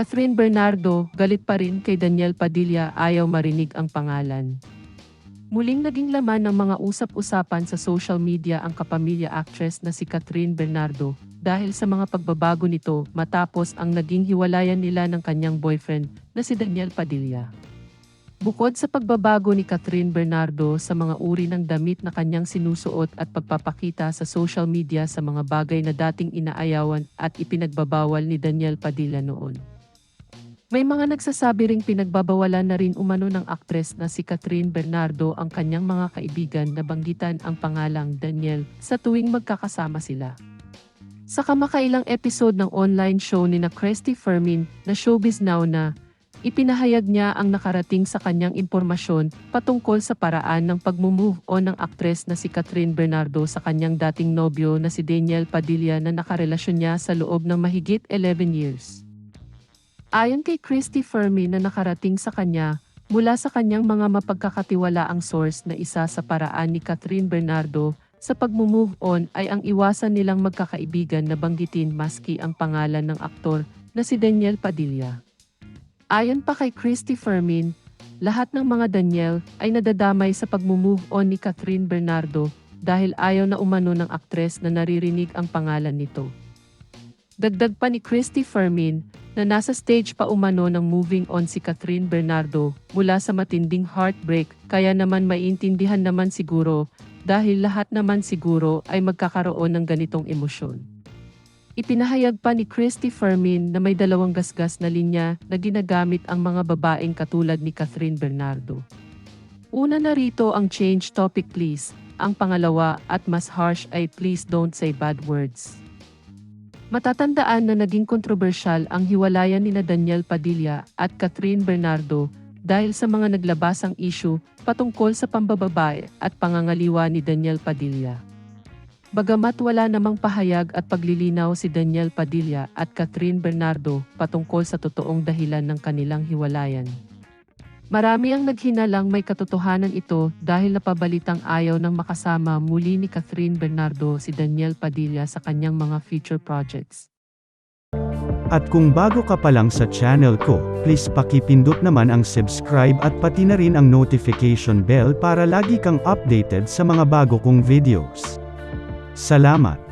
Catherine Bernardo, galit pa rin kay Daniel Padilla ayaw marinig ang pangalan. Muling naging laman ng mga usap-usapan sa social media ang kapamilya actress na si Catherine Bernardo dahil sa mga pagbabago nito matapos ang naging hiwalayan nila ng kanyang boyfriend na si Daniel Padilla. Bukod sa pagbabago ni Catherine Bernardo sa mga uri ng damit na kanyang sinusuot at pagpapakita sa social media sa mga bagay na dating inaayawan at ipinagbabawal ni Daniel Padilla noon. May mga nagsasabi ring pinagbabawalan na rin umano ng aktres na si Catherine Bernardo ang kanyang mga kaibigan na banggitan ang pangalang Daniel sa tuwing magkakasama sila. Sa kamakailang episode ng online show ni na Cresty Fermin na Showbiz Now na, ipinahayag niya ang nakarating sa kanyang impormasyon patungkol sa paraan ng pagmumove on ng aktres na si Catherine Bernardo sa kanyang dating nobyo na si Daniel Padilla na nakarelasyon niya sa loob ng mahigit 11 years. Ayon kay Christy Fermi na nakarating sa kanya, mula sa kanyang mga mapagkakatiwalaang source na isa sa paraan ni Catherine Bernardo sa pagmumove on ay ang iwasan nilang magkakaibigan na banggitin maski ang pangalan ng aktor na si Daniel Padilla. Ayon pa kay Christy Fermin, lahat ng mga Daniel ay nadadamay sa pagmumove on ni Catherine Bernardo dahil ayaw na umano ng aktres na naririnig ang pangalan nito. Dagdag pa ni Christy Fermin na nasa stage pa umano ng moving on si Catherine Bernardo mula sa matinding heartbreak kaya naman maiintindihan naman siguro dahil lahat naman siguro ay magkakaroon ng ganitong emosyon. Ipinahayag pa ni Christy Fermin na may dalawang gasgas na linya na ginagamit ang mga babaeng katulad ni Catherine Bernardo. Una na rito ang change topic please, ang pangalawa at mas harsh ay please don't say bad words. Matatandaan na naging kontrobersyal ang hiwalayan ni na Daniel Padilla at Catherine Bernardo dahil sa mga naglabasang issue patungkol sa pambababae at pangangaliwa ni Daniel Padilla. Bagamat wala namang pahayag at paglilinaw si Daniel Padilla at Catherine Bernardo patungkol sa totoong dahilan ng kanilang hiwalayan. Marami ang naghinalang may katotohanan ito dahil napabalitang ayaw ng makasama muli ni Catherine Bernardo si Daniel Padilla sa kanyang mga future projects. At kung bago ka pa lang sa channel ko, please pakipindot naman ang subscribe at pati na rin ang notification bell para lagi kang updated sa mga bago kong videos. Salamat!